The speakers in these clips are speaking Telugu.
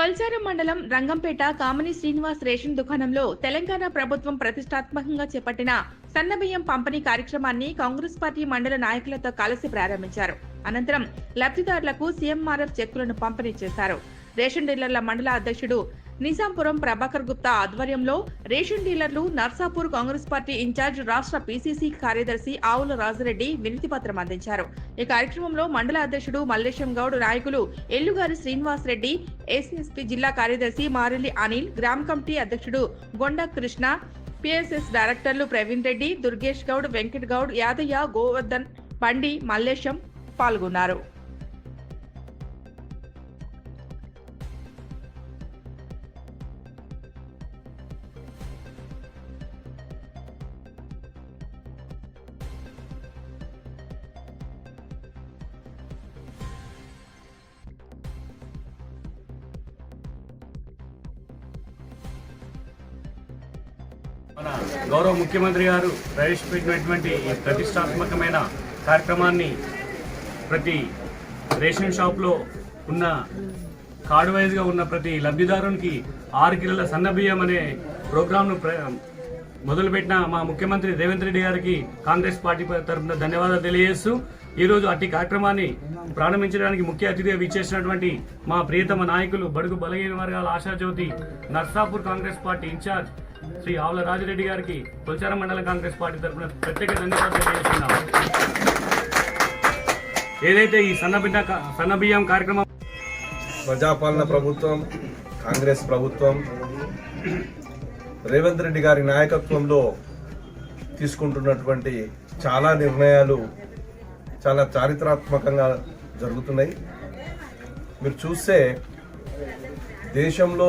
కొల్చారం మండలం రంగంపేట కామని శ్రీనివాస్ రేషన్ దుకాణంలో తెలంగాణ ప్రభుత్వం ప్రతిష్టాత్మకంగా చేపట్టిన సన్నబియ్యం పంపిణీ కార్యక్రమాన్ని కాంగ్రెస్ పార్టీ మండల నాయకులతో కలిసి ప్రారంభించారు. అనంతరం లబ్ధిదారులకు సీఎంఆర్ఎఫ్ చెక్కులను పంపిణీ చేశారు. రేషన్ డీలర్ల మండల అధ్యక్షుడు నిజాంపురం ప్రభాకర్ గుప్తా ఆధ్వర్యంలో రేషన్ డీలర్లు నర్సాపూర్ కాంగ్రెస్ పార్టీ ఇన్ఛార్జ్ రాష్ట్ర పీసీసీ కార్యదర్శి ఆవుల రాజరెడ్డి వినతి పత్రం అందించారు. ఈ కార్యక్రమంలో మండల అధ్యక్షుడు మల్లేశం గౌడ్ నాయకులు ఎల్లుగారి శ్రీనివాస్ రెడ్డి ఎస్ఎస్పీ జిల్లా కార్యదర్శి మారెల్లి అనిల్ గ్రామ కమిటీ అధ్యక్షుడు గొండ కృష్ణ పిఎస్ఎస్ డైరెక్టర్లు ప్రవీణ్ రెడ్డి దుర్గేష్ గౌడ్ వెంకట్ గౌడ్ యాదయ్య గోవర్ధన్ పండి మల్లేశం పాల్గొన్నారు. మన గౌరవ ముఖ్యమంత్రి గారు ప్రవేశపెట్టినటువంటి ఈ ప్రతిష్టాత్మకమైన కార్యక్రమాన్ని ప్రతి రేషన్ షాప్లో ఉన్న కార్డు వైజ్గా ఉన్న ప్రతి లబ్ధిదారునికి ఆరు కిలోల సన్నబియ్యం అనే ప్రోగ్రాంను ప్ర మొదలుపెట్టిన మా ముఖ్యమంత్రి రేవంత్ రెడ్డి గారికి కాంగ్రెస్ పార్టీ తరఫున ధన్యవాదాలు తెలియజేస్తూ ఈరోజు అట్టి కార్యక్రమాన్ని ప్రారంభించడానికి ముఖ్య అతిథిగా విచ్చేసినటువంటి మా ప్రియతమ నాయకులు బడుగు బలహీన వర్గాల ఆశాజ్యోతి Narsapur Congress party incharge Shri Avula Rajireddy గారికి కొల్చారం మండల కాంగ్రెస్ పార్టీ తరఫున ప్రత్యేక ధన్యవాదాలు తెలియజేస్తున్నాం ఏదైతే ఈ సన్నబిడ్డ సన్నబియ్యం కార్యక్రమం ప్రజాపాలన ప్రభుత్వం కాంగ్రెస్ ప్రభుత్వం రేవంత్ రెడ్డి గారి నాయకత్వంలో తీసుకుంటున్నటువంటి చాలా నిర్ణయాలు చాలా చారిత్రాత్మకంగా జరుగుతున్నాయి. మీరు చూస్తే దేశంలో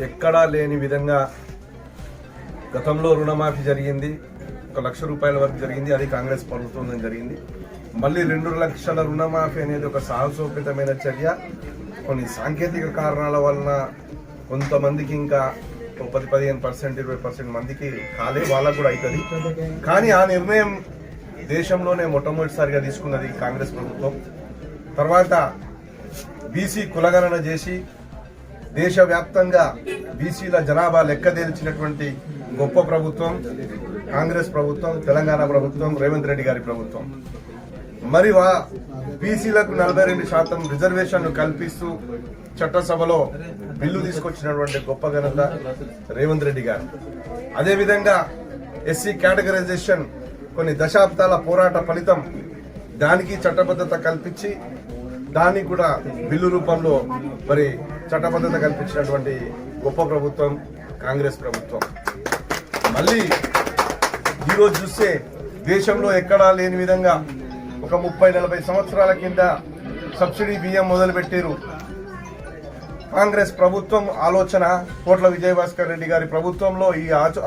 ఎక్కడా లేని విధంగా గతంలో రుణమాఫీ జరిగింది. ఒక లక్ష రూపాయల వరకు జరిగింది. అది కాంగ్రెస్ ప్రభుత్వం జరిగింది. మళ్ళీ రెండు లక్షల రుణమాఫీ అనేది ఒక సాహసోపేతమైన చర్య. కొన్ని సాంకేతిక కారణాల వలన కొంతమందికి ఇంకా ఒక పది పదిహేను పర్సెంట్ ఇరవై పర్సెంట్ మందికి కాలే వాళ్ళకు కూడా అవుతుంది. కానీ ఆ నిర్ణయం దేశంలోనే మొట్టమొదటిసారిగా తీసుకున్నది కాంగ్రెస్ ప్రభుత్వం. తర్వాత బీసీ కులగణన చేసి దేశవ్యాప్తంగా బీసీల జనాభా లెక్క తేల్చినటువంటి గొప్ప ప్రభుత్వం కాంగ్రెస్ ప్రభుత్వం తెలంగాణ ప్రభుత్వం రేవంత్ రెడ్డి గారి ప్రభుత్వం. మరి వా బీసీలకు నలభై రెండు శాతం రిజర్వేషన్లు కల్పిస్తూ చట్టసభలో బిల్లు తీసుకొచ్చినటువంటి గొప్ప ఘనత రేవంత్ రెడ్డి గారు. అదేవిధంగా ఎస్సీ కేటగరైజేషన్ కొన్ని దశాబ్దాల పోరాట ఫలితం దానికి చట్టబద్ధత కల్పించి దాన్ని కూడా బిల్లు రూపంలో మరి చట్టబద్ధత కల్పించినటువంటి గొప్ప ప్రభుత్వం కాంగ్రెస్ ప్రభుత్వం. మళ్ళీ ఈరోజు చూస్తే దేశంలో ఎక్కడా లేని విధంగా ఒక ముప్పై నలభై సంవత్సరాల కింద సబ్సిడీ బియ్యం మొదలుపెట్టారు. కాంగ్రెస్ ప్రభుత్వం ఆలోచన కోట్ల విజయభాస్కర్ రెడ్డి గారి ప్రభుత్వంలో ఈ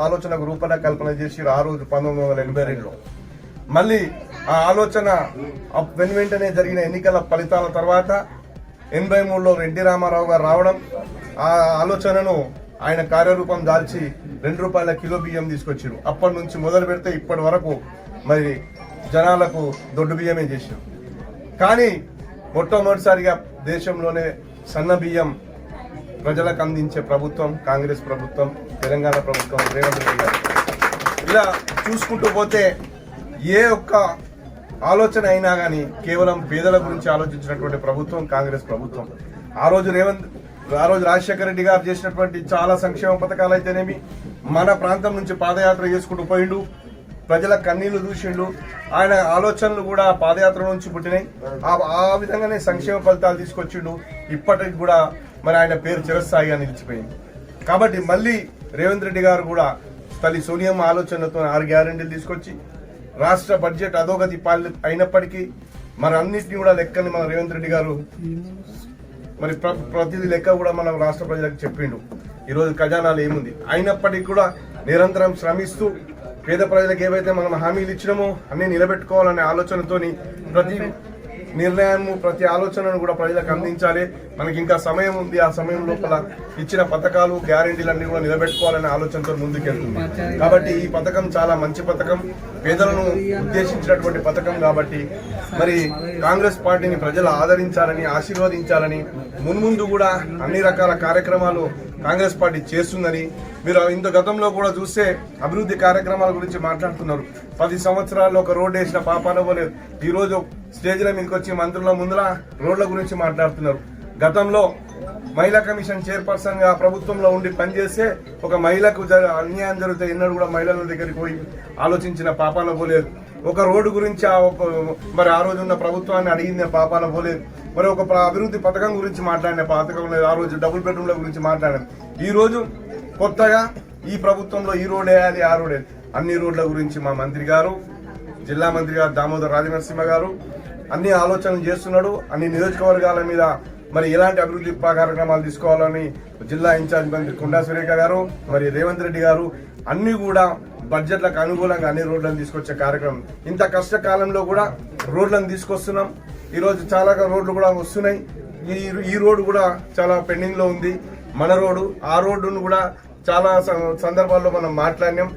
ఆలోచనకు రూపణ కల్పన చేసి ఆ రోజు పంతొమ్మిది వందల ఎనభై రెండులో. మళ్ళీ ఆ ఆలోచన వెను వెంటనే జరిగిన ఎన్నికల ఫలితాల తర్వాత ఎనభై మూడులో రెడ్డి రామారావు గారు రావడం ఆ ఆలోచనను ఆయన కార్యరూపం దాల్చి రెండు రూపాయల కిలో బియ్యం తీసుకొచ్చారు అప్పటి నుంచి మొదలు పెడితే ఇప్పటి వరకు మరి జనాలకు దొడ్డు బియ్యమే చేశారు కానీ మొట్టమొదటిసారిగా దేశంలోనే సన్న బియ్యం ప్రజలకు అందించే ప్రభుత్వం కాంగ్రెస్ ప్రభుత్వం తెలంగాణ ప్రభుత్వం రేవంత్ రెడ్డి గారు. ఇలా చూసుకుంటూ పోతే ఏ ఒక్క ఆలోచన అయినా కానీ కేవలం పేదల గురించి ఆలోచించినటువంటి ప్రభుత్వం కాంగ్రెస్ ప్రభుత్వం. ఆ రోజు రేవంత్ ఆ రోజు రాజశేఖర రెడ్డి గారు చేసినటువంటి చాలా సంక్షేమ పథకాలు అయితేనేమి మన ప్రాంతం నుంచి పాదయాత్ర చేసుకుంటూ పోయిండు. ప్రజల కన్నీళ్ళు చూసిండు ఆయన ఆలోచనలు కూడా పాదయాత్ర నుంచి పుట్టినాయి. ఆ- ఆ విధంగానే సంక్షేమ ఫలితాలు తీసుకొచ్చిండు. ఇప్పటికి కూడా మరి ఆయన పేరు చిరస్థాయిగా నిలిచిపోయింది. కాబట్టి మళ్ళీ రేవంత్ రెడ్డి గారు కూడా తల్లి సోనియమ్మ ఆలోచనలతో ఆరు గ్యారెంటీలు తీసుకొచ్చి రాష్ట్ర బడ్జెట్ అధోగతి పాలి అయినప్పటికీ మరి అన్నింటినీ కూడా లెక్కని మన రేవంత్ రెడ్డి గారు మరి ప్ర- ప్రతిదీ లెక్క కూడా మన రాష్ట్ర ప్రజలకు చెప్పిండు. ఈరోజు ఖజానాలు ఏముంది? అయినప్పటికీ కూడా నిరంతరం శ్రమిస్తూ పేద ప్రజలకు ఏవైతే మనం హామీలు ఇచ్చినామో అన్ని నిలబెట్టుకోవాలనే ఆలోచనతోని ప్రతి నిర్ణయము ప్రతి ఆలోచనను కూడా ప్రజలకు అందించాలి. మనకి ఇంకా సమయం ఉంది. ఆ సమయం లోపల ఇచ్చిన పథకాలు గ్యారంటీలన్నీ కూడా నిలబెట్టుకోవాలనే ఆలోచనతో ముందుకెళ్తుంది. కాబట్టి ఈ పథకం చాలా మంచి పథకం. పేదలను ఉద్దేశించినటువంటి పథకం కాబట్టి మరి కాంగ్రెస్ పార్టీని ప్రజలు ఆదరించాలని ఆశీర్వదించాలని మున్ముందు కూడా అన్ని రకాల కార్యక్రమాలు కాంగ్రెస్ పార్టీ చేస్తుందని మీరు ఇంత గతంలో కూడా చూస్తే అభివృద్ధి కార్యక్రమాల గురించి మాట్లాడుతున్నారు. పది సంవత్సరాల్లో ఒక రోడ్డు వేసిన పాపాన పోలేదు. ఈరోజు స్టేజ్ల మీదకి వచ్చి మంత్రుల ముందర రోడ్ల గురించి మాట్లాడుతున్నారు. గతంలో మహిళా కమిషన్ చైర్పర్సన్గా ప్రభుత్వంలో ఉండి పనిచేస్తే ఒక మహిళకు అన్యాయం జరిగితే ఎన్నడూ కూడా మహిళల దగ్గరికి పోయి ఆలోచించిన పాపాన పోలేదు. ఒక రోడ్డు గురించి ఆ ఒక మరి ఆ రోజు ఉన్న ప్రభుత్వాన్ని అడిగింది పాపాన పోలేదు. మరి ఒక అభివృద్ధి పథకం గురించి మాట్లాడిన పథకం లేదు. ఆ రోజు డబుల్ బెడ్రూమ్ల గురించి మాట్లాడాను. ఈ రోజు కొత్తగా ఈ ప్రభుత్వంలో ఈ రోడ్ వేయాలి ఆ రోడ్ అన్ని రోడ్ల గురించి మా మంత్రి గారు జిల్లా మంత్రి గారు దామోదర్ రాజనరసింహ గారు అన్ని ఆలోచనలు చేస్తున్నాడు అన్ని నియోజకవర్గాల మీద మరి ఎలాంటి అభివృద్ధి కార్యక్రమాలు తీసుకోవాలని జిల్లా ఇన్ఛార్జ్ మంత్రి కొండా సురేఖ గారు మరి రేవంత్ రెడ్డి గారు అన్ని కూడా బడ్జెట్లకు అనుకూలంగా అన్ని రోడ్లను తీసుకొచ్చే కార్యక్రమం. ఇంత కష్టకాలంలో కూడా రోడ్లను తీసుకొస్తున్నాం. ఈరోజు చాలా రోడ్లు కూడా వస్తున్నాయి. ఈ ఈ రోడ్డు కూడా చాలా పెండింగ్లో ఉంది. మన రోడ్డు ఆ రోడ్డును కూడా చాలా సందర్భాల్లో మనం మాట్లాడినాం.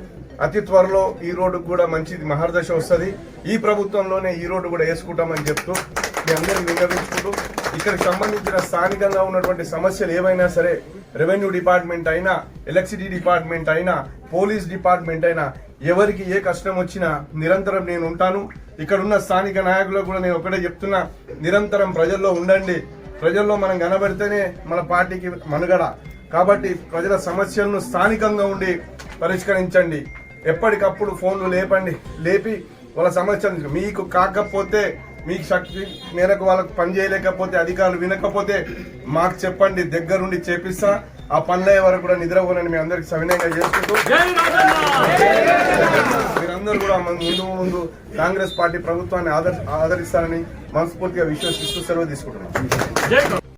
అతి త్వరలో ఈ రోడ్డు కూడా మంచిది మహర్దశ వస్తుంది. ఈ ప్రభుత్వంలోనే ఈ రోడ్డు కూడా వేసుకుంటామని చెప్తూ మీ అందరినీ విన్నవించుకుంటూ ఇక్కడికి సంబంధించిన స్థానికంగా ఉన్నటువంటి సమస్యలు ఏవైనా సరే రెవెన్యూ డిపార్ట్మెంట్ అయినా ఎలక్ట్రిసిటీ డిపార్ట్మెంట్ అయినా పోలీస్ డిపార్ట్మెంట్ అయినా ఎవరికి ఏ కష్టం వచ్చినా నిరంతరం నేను ఉంటాను. ఇక్కడ ఉన్న స్థానిక నాయకులకు కూడా నేను ఒకటే చెప్తున్నా నిరంతరం ప్రజల్లో ఉండండి. ప్రజల్లో మనం కనబడితేనే మన పార్టీకి మనుగడ. కాబట్టి ప్రజల సమస్యలను స్థానికంగా ఉండి పరిష్కరించండి. ఎప్పటికప్పుడు ఫోన్లు లేపండి. లేపి వాళ్ళ సమస్యలు మీకు కాకపోతే మీకు శక్తి మేరకు వాళ్ళకు పని చేయలేకపోతే అధికారులు వినకపోతే మాకు చెప్పండి దగ్గరుండి చేపిస్తా. ఆ పనులయ్యే వరకు కూడా నిద్రపోనని మీ అందరికి సవినయంగా చేసుకుంటూ. మీరందరూ కూడా మన ముందు ముందు కాంగ్రెస్ పార్టీ ప్రభుత్వాన్ని ఆదర్ ఆదరిస్తారని మనస్ఫూర్తిగా విశ్వసిస్తూ సెలవు తీసుకుంటున్నాం.